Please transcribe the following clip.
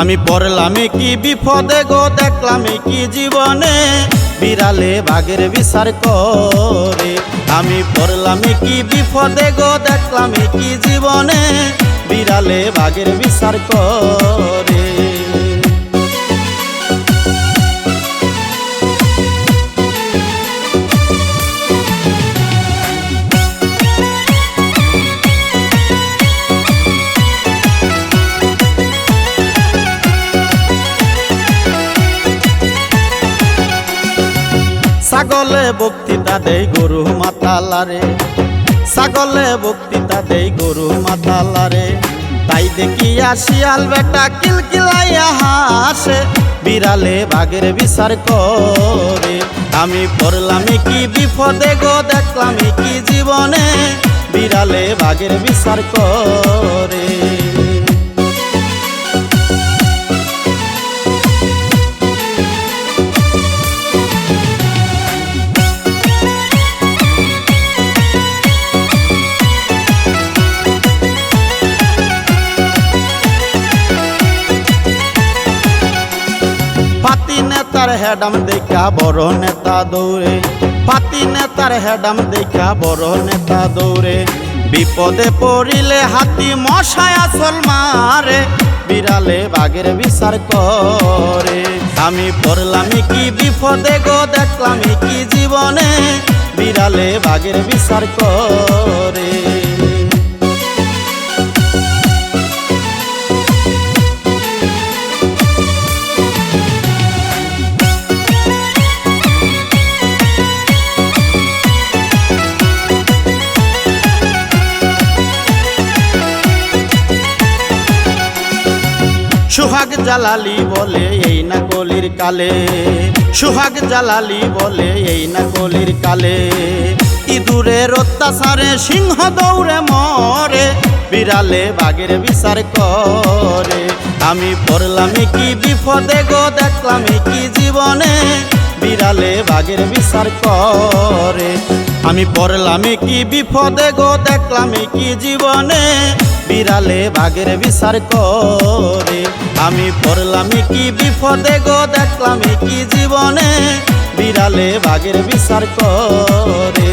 আমি পড়লাম কি বিপদে গো, দেখলাম কি জীবনে বিড়ালে বাঘের বিচার করে। আমি পড়লাম কি বিপদে গো, দেখলাম কি জীবনে বিড়ালে বাঘের বিচার করে। ছাগলে বক্তৃতা দেই গরু মাতালারে। ছাগলে বক্তৃতা দেই গরু মাতালারে। তাই দেখি শিয়াল বেটা কিলকিলাইয়া হাসে, বিড়ালে বাঘের বিচার করে। আমি পড়লাম কি বিপদে গো, দেখলাম কি জীবনে, বিড়ালে বাঘের বিচার করে। নেতার হেডাম দেখা বড় নেতা দৌড়ে। পাতি নেতার হেডাম দেখা বড় নেতা দৌড়ে। বিপদে পড়িলে হাতি মশায় আসল মারে, বিড়ালে বাঘের বিচার করে। আমি পড়লাম কি বিপদে গো, দেখলাম কি জীবনে, বিড়ালে বাঘের বিচার করে। সুহাগ জালালি বলে, এই না কলির কালে। সুহাগ জালালি বলে, এই না কলির কালে। ইঁদুরের অত্যাচারে, সিংহ দৌড়ে মরে, বিড়ালে বাঘের বিচার করে। আমি পড়লাম কি বিপদে গো, দেখলাম কি জীবনে বিড়ালে বাঘের বিচার করে। আমি পড়লাম কি বিপদে গো, দেখলাম কি জীবনে বিড়ালে বাঘের বিচার করে। আমি পড়লাম কি বিপদে গো দেখলাম কি জীবনে বিড়ালে বাঘের বিচার করে।